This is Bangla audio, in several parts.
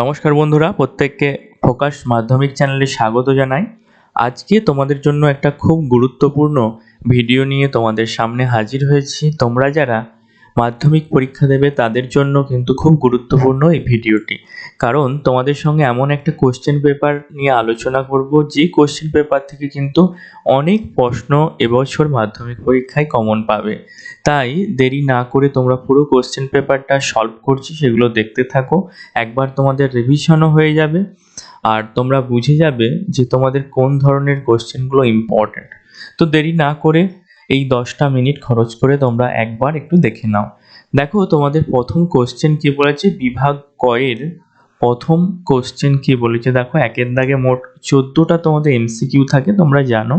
নমস্কার বন্ধুরা, প্রত্যেককে ফোকাস মাধ্যমিক চ্যানেলে স্বাগত জানাই। আজকে তোমাদের জন্য একটা খুব গুরুত্বপূর্ণ ভিডিও নিয়ে তোমাদের সামনে হাজির হয়েছি। তোমরা যারা মাধ্যমিক পরীক্ষা দেবে তাদের জন্য কিন্তু খুব গুরুত্বপূর্ণ এই ভিডিওটি। কারণ তোমাদের সঙ্গে এমন একটা কোশ্চেন পেপার নিয়ে আলোচনা করব, যে কোশ্চেন পেপার থেকে কিন্তু অনেক প্রশ্ন এবছর মাধ্যমিক পরীক্ষায় কমন পাবে। তাই দেরি না করে তোমরা পুরো কোশ্চেন পেপারটা সলভ করছি, সেগুলো দেখতে থাকো। একবার তোমাদের রিভিশনও হয়ে যাবে। আর তোমরা বুঝে যাবে যে তোমাদের কোন ধরনের কোশ্চেনগুলো ইম্পর্ট্যান্ট তো দেরি না করে এই দশটা মিনিট খরচ করে তোমরা একবার একটু দেখে নাও। দেখো, তোমাদের প্রথম কোশ্চেন কি বলেছে? বিভাগ কয়ের প্রথম কোশ্চেন কি বলেছে? দেখো, একের দাগে মোট চোদ্দোটা তোমাদের এমসিকিউ থাকে, তোমরা জানো।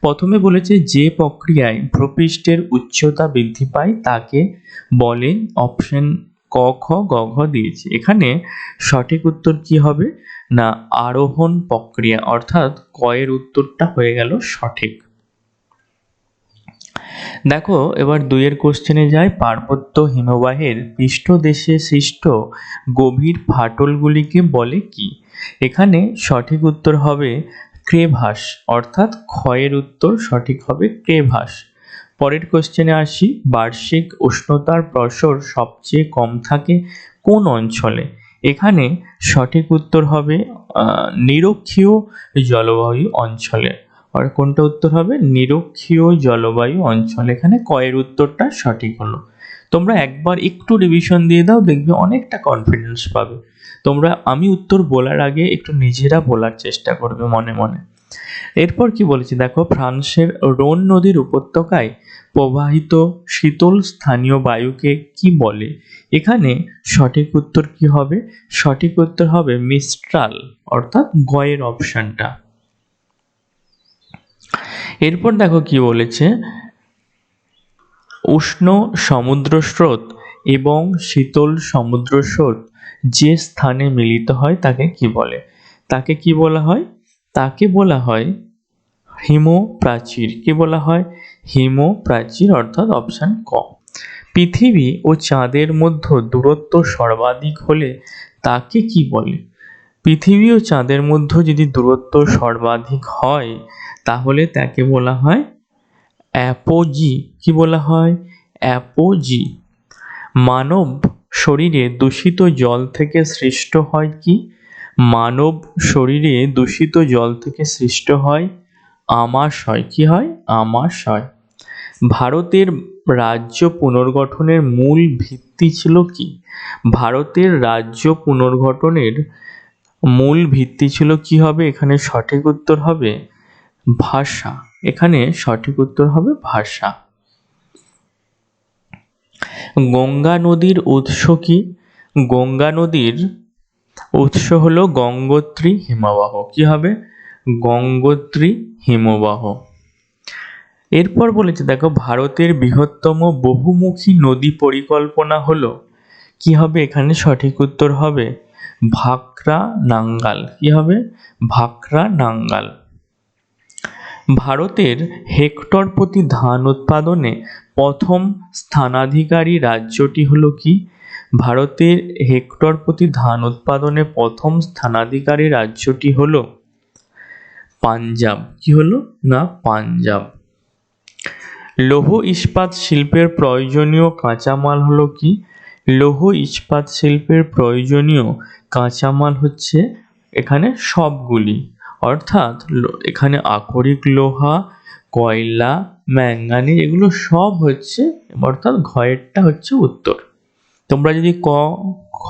প্রথমে বলেছে, যে প্রক্রিয়ায় ভূপৃষ্ঠের উচ্চতা বৃদ্ধি পায়, তাকে বলে অপশন ক, খ, গ, ঘ দিয়েছে। এখানে সঠিক উত্তর কি হবে? না, আরোহণ প্রক্রিয়া, অর্থাৎ কয়ের উত্তরটা হয়ে গেল সঠিক। দেখো, এবার দুইয়ের কোশ্চেনে যায়, পার্বত্য হিমবাহের পৃষ্ঠদেশে সৃষ্ট গভীর ফাটলগুলিকে বলে কি? এখানে সঠিক উত্তর হবে ক্রেভাস, অর্থাৎ ক্ষয়ের উত্তর সঠিক হবে ক্রেভাস। পরের কোশ্চেনে আসি, বার্ষিক উষ্ণতার প্রসর সবচেয়ে কম থাকে কোন অঞ্চলে? এখানে সঠিক উত্তর হবে নিরক্ষীয় জলবায়ু অঞ্চলে। আর কোনটা উত্তর হবে? নিরক্ষীয় জলবায়ু অঞ্চল। এখানে কয়ের উত্তরটা সঠিক হলো। তোমরা একবার একটু রিভিশন দিয়ে দাও, দেখবে অনেকটা কনফিডেন্স পাবে। তোমরা, আমি উত্তর বলার আগে একটু নিজেরা বলার চেষ্টা করবে মনে মনে। এরপর কি বলেছি? দেখো, ফ্রান্সের রোন নদীর উপত্যকায় প্রবাহিত শীতল স্থানীয় বায়ুকে কি বলে? এখানে সঠিক উত্তর কি হবে? সঠিক উত্তর হবে মিস্ট্রাল, অর্থাৎ গয়ের অপশনটা। এরপর দেখো কি বলেছে? উষ্ণ সমুদ্র স্রোত এবং শীতল সমুদ্র স্রোত যে স্থানে মিলিত হয় তাকে কি বলে? তাকে কি বলা হয়? তাকে বলা হয় হিমপ্রাচীর। কি বলা হয়? হিমপ্রাচীর অর্থাৎ অপশন ক। পৃথিবী ও চাঁদের মধ্যে দূরত্ব সর্বাধিক হলে তাকে কি বলে? পৃথিবী ও চাঁদের মধ্যে যদি দূরত্ব সর্বাধিক হয়, তাহলে তাকে বলা হয় অ্যাপোজি। কি বলা হয়? অ্যাপোজি। মানব শরীরে দূষিত জল থেকে সৃষ্ট হয় কি? মানব শরীরে দূষিত জল থেকে সৃষ্ট হয় আমাশয়। কি হয়? আমাশয়। ভারতের রাজ্য পুনর্গঠনের মূল ভিত্তি ছিল কি? ভারতের রাজ্য পুনর্গঠনের মূল ভিত্তি ছিল কি হবে? এখানে সঠিক উত্তর হবে ভাষা। এখানে সঠিক উত্তর হবে ভাষা। গঙ্গা নদীর উৎস কি? গঙ্গা নদীর উৎস হলো গঙ্গোত্রী হিমবাহ। কি হবে? গঙ্গোত্রী হিমবাহ। এরপর বলেছে, দেখো, ভারতের বৃহত্তম বহুমুখী নদী পরিকল্পনা হলো, কি হবে? এখানে সঠিক উত্তর হবে ভাকরা নাঙ্গাল। কি হবে? ভাকরা নাঙ্গাল। ভারতের হেক্টর প্রতি ধান উৎপাদনে প্রথম স্থানাধিকারী রাজ্যটি হলো কি? ভারতের হেক্টর প্রতি ধান উৎপাদনে প্রথম স্থানাধিকারী রাজ্যটি হলো পাঞ্জাব। কি হলো? না, পাঞ্জাব। লৌহ ইস্পাত শিল্পের প্রয়োজনীয় কাঁচামাল হলো কি? লৌহ ইস্পাত শিল্পের প্রয়োজনীয় কাঁচামাল হচ্ছে এখানে সবগুলি। অর্থাৎ এখানে আকরিক লোহা, কয়লা ম্যাঙ্গানি এগুলো সব হচ্ছে, অর্থাৎ ঘয়েরটা হচ্ছে উত্তর। তোমরা যদি ক, খ,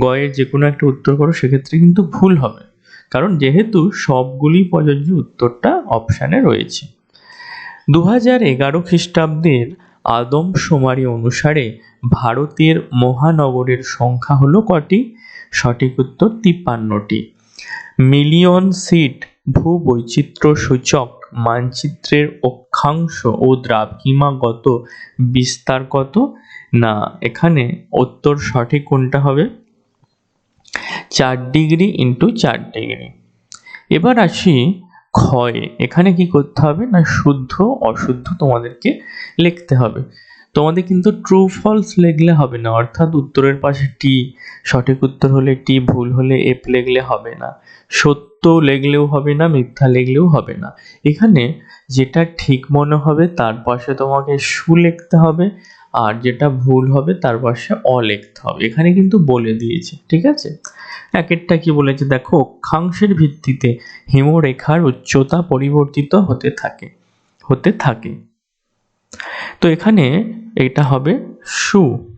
গয়ের যে কোনো একটা উত্তর করো, সেক্ষেত্রে কিন্তু ভুল হবে। কারণ যেহেতু সবগুলি প্রযোজ্য উত্তরটা অপশানে রয়েছে। দু হাজার এগারো খ্রিস্টাব্দের আদমশুমারি অনুসারে ভারতের মহানগরের সংখ্যা হলো কটি? সঠিক উত্তর তিপ্পান্নটি। মিলিয়ন সিট ভূবৈচিত্র্য সূচক মানচিত্রের অক্ষাংশ ও দ্রাঘিমাগত বিস্তার কত? না, এখানে উত্তর সঠিক কোনটা হবে? চার ডিগ্রি ইন্টু চার ডিগ্রি। এবার আসি ক্ষয়। এখানে কি করতে হবে? না, শুদ্ধ, অশুদ্ধ তোমাদেরকে লিখতে হবে। তোমাদের কিন্তু ট্রু ফলস লিখলে হবে না। অর্থাৎ উত্তরের পাশে টি সঠিক উত্তর হলে টি ভুল হলে এফ লিখলে হবে না। সত্য লিখলেও হবে না, মিথ্যা লিখলেও হবে না। এখানে যেটা ঠিক মনে হবে, তার পাশে তোমাকে সু লিখতে হবে, আর যেটা ভুল হবে, তার পাশে অ লিখতে হবে। এখানে কিন্তু বলে দিয়েছে, ঠিক আছে? এক একটা কি বলেছে? দেখো, অক্ষাংশের ভিত্তিতে হিমরেখার উচ্চতা পরিবর্তিত হতে থাকে হতে থাকে। তো এখানে এটা হবে সু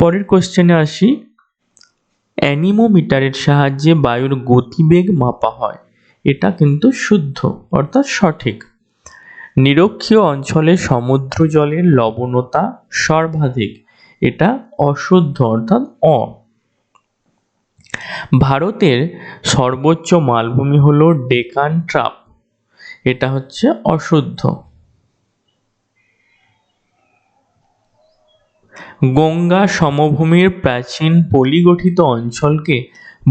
পরের কোশ্চেনে আসি। অ্যানিমোমিটারের সাহায্যে বায়ুর গতিবেগ মাপা হয়। এটা কিন্তু শুদ্ধ, অর্থাৎ সঠিক। নিরক্ষীয় অঞ্চলে সমুদ্র জলের লবণতা সর্বাধিক। এটা অশুদ্ধ, অর্থাৎ অ। ভারতের সর্বোচ্চ মালভূমি হলো ডেকান ট্রাপ এটা হচ্ছে অশুদ্ধ। গঙ্গা সমভূমির প্রাচীন পলিগঠিত অঞ্চলকে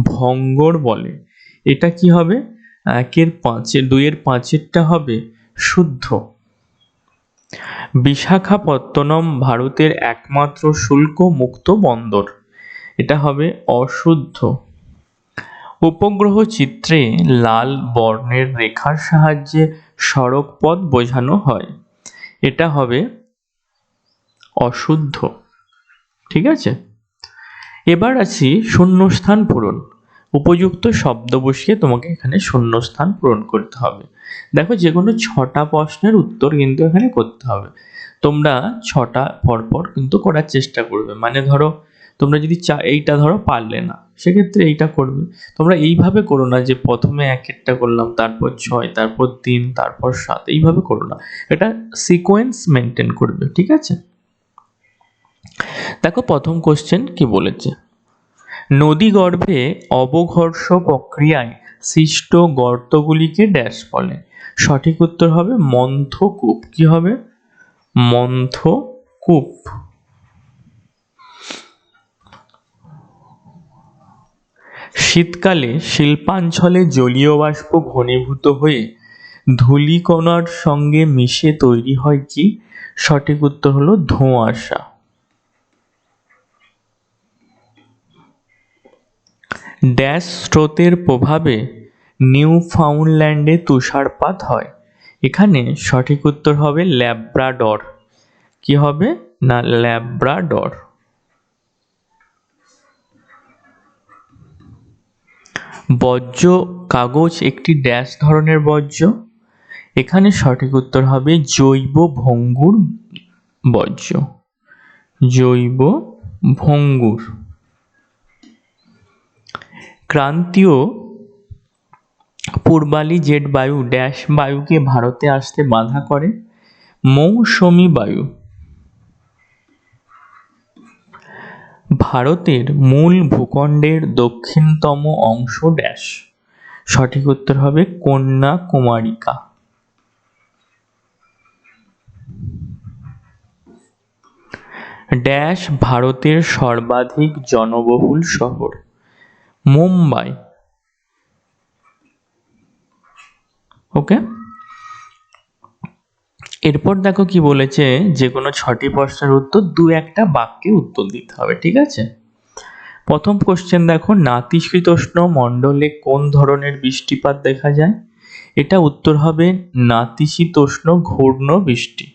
ভঙ্গর বলে। এটা কি হবে? একের পাঁচের, দুইয়ের পাঁচেরটা হবে শুদ্ধ। বিশাখাপত্তনম ভারতের একমাত্র শুল্ক মুক্ত বন্দর। এটা হবে অশুদ্ধ। উপগ্রহ চিত্রে লাল বর্ণের রেখার সাহায্যে সড়ক পথ বোঝানো হয়। এটা হবে অশুদ্ধ। ঠিক আছে? এবার আছি শূন্যস্থান পূরণ। উপযুক্ত শব্দ বসিয়ে তোমাকে এখানে শূন্যস্থান পূরণ করতে হবে। দেখো যে কোনো ছটা প্রশ্নের উত্তর কিন্তু এখানে করতে হবে। তোমরা ছটা পরপর কিন্তু করার চেষ্টা করবে। মানে ধরো, তোমরা যদি চা, এইটা ধরো পারলে না, সেক্ষেত্রে এইটা করবে। তোমরা এইভাবে করো না যে প্রথমে এক একটা করলাম, তারপর ছয়, তারপর তিন, তারপর সাত, এইভাবে করো না। এটা সিকোয়েন্স মেনটেন করবে, ঠিক আছে? দেখো, প্রথম কোশ্চেন কি বলেছে? নদী গর্ভে অবঘর্ষ প্রক্রিয়ায় সৃষ্ট গর্তগুলিকে ড্যাশ বলে। সঠিক উত্তর হবে মন্থকূপ। কি হবে? মন্থকূপ। শীতকালে শিল্পাঞ্চলে জলীয় বাষ্প ঘনীভূত হয়ে ধূলিকণার সঙ্গে মিশে তৈরি হয় কি? সঠিক উত্তর হলো ধোঁয়াশা। ড্যাশ স্রোতের প্রভাবে নিউ ফাউন্ডল্যান্ডে তুষারপাত হয়। এখানে সঠিক উত্তর হবে ল্যাব্রাডর। কি হবে? না, ল্যাব্রাডর। বর্জ্য কাগজ একটি ড্যাশ ধরনের বর্জ্য। এখানে সঠিক উত্তর হবে জৈব ভঙ্গুর বর্জ্য। জৈব ভঙ্গুর। ক্রান্তীয় পূর্বালি জেট বায়ু ড্যাশ বায়ুকে ভারতে আসতে বাধা করে। মৌসুমী বায়ু। ভারতের মূল ভূখণ্ডের দক্ষিণতম অংশ ড্যাশ। সঠিক উত্তর হবে কন্যাকুমারিকা। ড্যাশ ভারতের সর্বাধিক জনবহুল শহর। মুম্বাই। ওকে? এরপর দেখো কি বলেছে যে কোনো ছটি প্রশ্নের উত্তর দু একটা বাক্যে উত্তর দিতে হবে, ঠিক আছে? প্রথম কোশ্চেন দেখো, নাতিশীতোষ্ণ মণ্ডলে কোন ধরনের বৃষ্টিপাত দেখা যায়? এটা উত্তর হবে, নাতিশীতোষ্ণ ঘূর্ণ বৃষ্টি।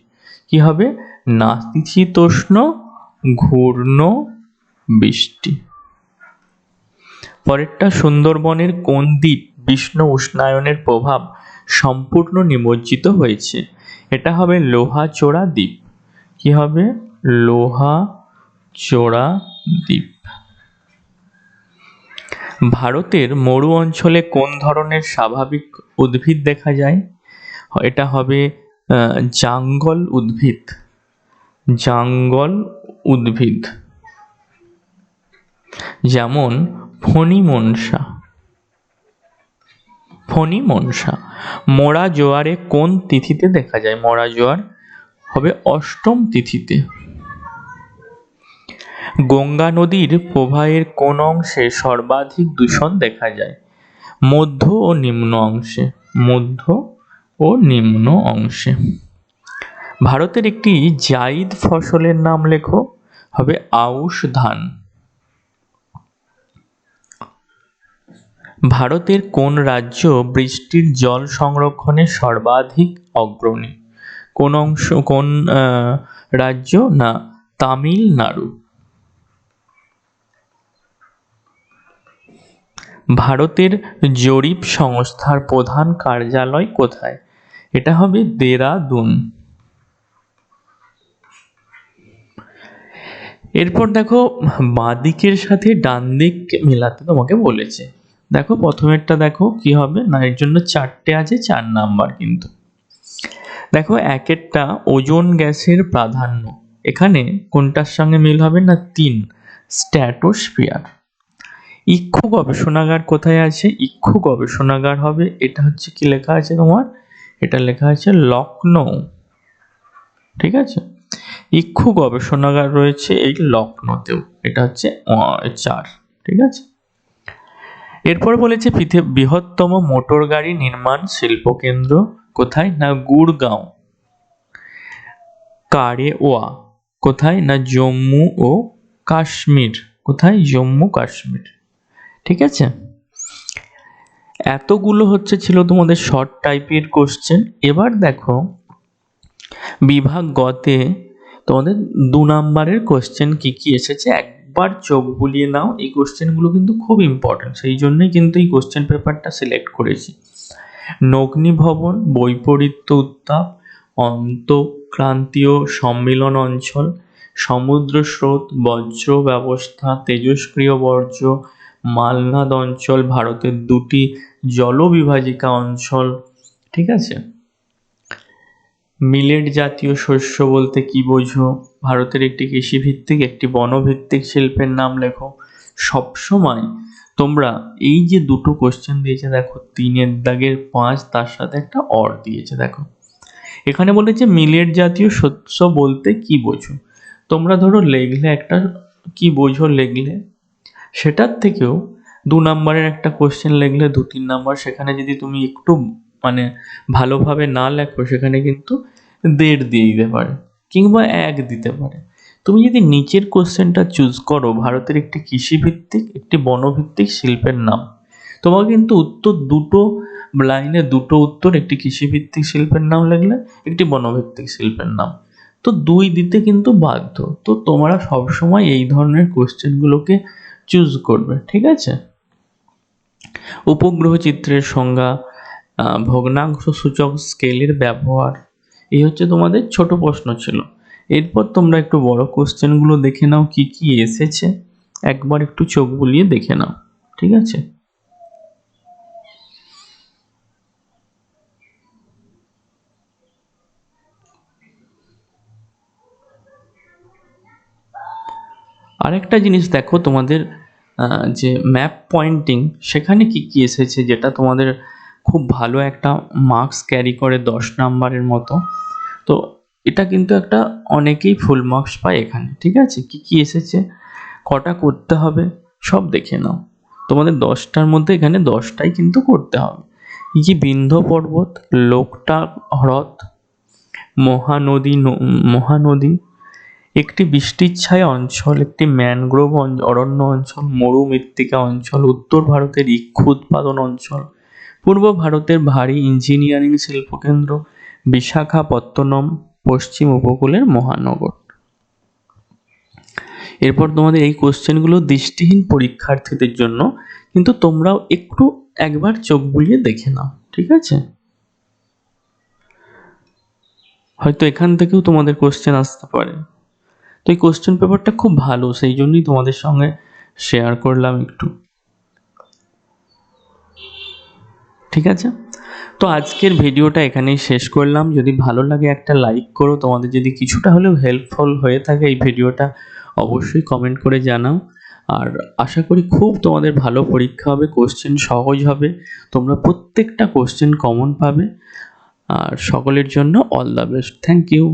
কি হবে? নাতিশীতোষ্ণ ঘূর্ণ বৃষ্টি। পরেরটা সুন্দরবনের কোন দ্বীপ বিষ্ণু উষ্ণায়নের প্রভাব সম্পূর্ণ নিমজ্জিত হয়েছে? এটা হবে লোহা চোরা দ্বীপ। কি হবে? লোহা চোরা দ্বীপ। ভারতের মরু অঞ্চলে কোন ধরনের স্বাভাবিক উদ্ভিদ দেখা যায়? এটা হবে জাঙ্গল উদ্ভিদ। জাঙ্গল উদ্ভিদ। যেমন ফণি মনসা ফণি মনসা মরা জোয়ারে কোন তিথিতে দেখা যায়? মরা জোয়ার হবে অষ্টম তিথিতে। গঙ্গা নদীর প্রবাহের কোন অংশে সর্বাধিক দূষণ দেখা যায়? মধ্য ও নিম্ন অংশে। মধ্য ও নিম্ন অংশে। ভারতের একটি জাইদ ফসলের নাম লেখো, হবে আউশ ধান। ভারতের কোন রাজ্য বৃষ্টির জল সংরক্ষণে সর্বাধিক অগ্রণী? কোন অংশ, কোন রাজ্য? না, তামিলনাড়ু। ভারতের জরিপ সংস্থার প্রধান কার্যালয় কোথায়? এটা হবে দেরাদুন। এরপর দেখো, বাঁদিকের সাথে ডান দিক মেলাতে তোমাকে বলেছে। দেখো, প্রথমেরটা দেখো কি হবে? না, এর জন্য চারটে আছে, চার নাম্বার কিন্তু। দেখো, একেরটা ওজোন গ্যাসের প্রাধান্য। এখানে কোনটার সঙ্গে মিল হবে না তিন? স্ট্যাটোস্ফিয়ার। ইক্ষু গবেষণাগার কোথায় আছে? ইক্ষু গবেষণাগার হবে, এটা হচ্ছে কি লেখা আছে তোমার? এটা লেখা আছে লখনৌ ঠিক আছে? ইক্ষু গবেষণাগার রয়েছে এই লখনৌতেও এটা হচ্ছে চার। ঠিক আছে? এরপর বলেছে পৃথিবীর বৃহত্তম মোটর গাড়ি নির্মাণ শিল্পকেন্দ্র কোথায়? না গুড়গাঁও কারেওয়া। কোথায়? না জম্মু ও কাশ্মীর। কোথায়? জম্মু, কাশ্মীর। ঠিক আছে? এতগুলো হচ্ছে ছিল তোমাদের শর্ট টাইপের কোশ্চেন এবার দেখো, বিভাগ গতে তোমাদের দু নাম্বারের কোশ্চেন কি কি এসেছে? একবার চোখ বুলিয়ে নাও, এই কোশ্চেনগুলো কিন্তু খুব ইম্পর্টেন্ট সেই জন্যই কিন্তু এই কোশ্চেন পেপারটা সিলেক্ট করেছি। নগ্নি ভবন, বৈপরীত্য উত্তাপ, অন্তঃক্রান্তীয় সম্মিলন অঞ্চল, সমুদ্র স্রোত, বজ্র ব্যবস্থা তেজস্ক্রিয় বর্জ্য, মালনাদ অঞ্চল, ভারতের দুটি জলবিভাজিকা অঞ্চল, ঠিক আছে? মিলেট জাতীয় শস্য বলতে কি বোঝো? ভারতের একটি কৃষিভিত্তিক, একটি বনভিত্তিক শিল্পের নাম লেখো। সবসময় তোমরা এই যে দুটো কোশ্চেন দিয়েছে দেখো, তিনের দাগের পাঁচ তার সাথে একটা অর দিয়েছে দেখো। এখানে বলেছে মিলেট জাতীয় শস্য বলতে কি বোঝো? তোমরা ধরো লেখলে একটা কি বোঝো লেখলে সেটার থেকেও দু নম্বরের একটা কোশ্চেন লিখলে দু তিন নম্বর, সেখানে যদি তুমি একটু মানে ভালোভাবে না লেখো, সেখানে কিন্তু দেড় দিয়ে দিতে পারে কিংবা এক দিতে পারে। তুমি যদি নিচের কোশ্চেনটা চুজ করো, ভারতের একটি কৃষিভিত্তিক, একটি বনভিত্তিক শিল্পের নাম, তোমাকে কিন্তু উত্তর দুটো লাইনে দুটো উত্তর, একটি কৃষিভিত্তিক শিল্পের নাম লিখলে একটি বনভিত্তিক শিল্পের নাম। তো দুই দিতে কিন্তু বাধ্য। তো তোমরা সবসময় এই ধরনের কোশ্চেনগুলোকে চুজ করবে, ঠিক আছে? উপগ্রহ চিত্রের সংজ্ঞা ভগ্নাংশ সূচক স্কেলের ব্যবহার। এই হচ্ছে তোমাদের ছোট প্রশ্ন ছিল। এরপর তোমরা একটু বড় কোশ্চেনগুলো দেখে নাও, কি কি এসেছে। একবার একটু চোখ বুলিয়ে দেখে নাও, ঠিক আছে? আরেকটা জিনিস দেখো তোমাদের যে ম্যাপ পয়েন্টিং সেখানে কি কি এসেছে যেটা তোমাদের খুব ভালো একটা মার্কস ক্যারি করে দশ নাম্বারের মতো। তো এটা কিন্তু একটা অনেকেই ফুল মার্কস পায় এখানে, ঠিক আছে? কি কি এসেছে? কটা করতে হবে? সব দেখে নাও। তোমাদের দশটার মধ্যে এখানে দশটাই কিন্তু করতে হবে। যে বিন্ধ্য পর্বত, লোকটা, হ্রদ, মহানদী মহানদী, একটি বৃষ্টিচ্ছায়া অঞ্চল, একটি ম্যানগ্রোভ অরণ্য অঞ্চল, মরুমৃত্তিকা অঞ্চল, উত্তর ভারতের ইক্ষু উৎপাদন অঞ্চল পূর্ব ভারতের ভারী ইঞ্জিনিয়ারিং শিল্পকেন্দ্র বিশাখাপত্তনম, পশ্চিম উপকূলের মহানগর। এরপর তোমাদের এই কোশ্চেনগুলো দৃষ্টিহীন পরীক্ষার্থীদের জন্য, কিন্তু তোমরাও একটু একবার চোখ বুলিয়ে দেখে নাও, ঠিক আছে? হয়তো এখান থেকেও তোমাদের কোশ্চেন আসতে পারে। তো এই কোশ্চেন পেপারটা খুব ভালো, সেই জন্যই তোমাদের সঙ্গে শেয়ার করলাম একটু। ঠিক আছে? তো আজকের ভিডিওটা এখানেই শেষ করলাম। যদি ভালো লাগে একটা লাইক করো। তোমাদের যদি কিছুটা হলেও হেল্পফুল হয়ে থাকে এই ভিডিওটা, অবশ্যই কমেন্ট করে জানাও। আর আশা করি খুব তোমাদের ভালো পরীক্ষা হবে কোশ্চেন সহজ হবে। তোমরা প্রত্যেকটা কোশ্চেন কমন পাবে। আর সকলের জন্য all the best thank you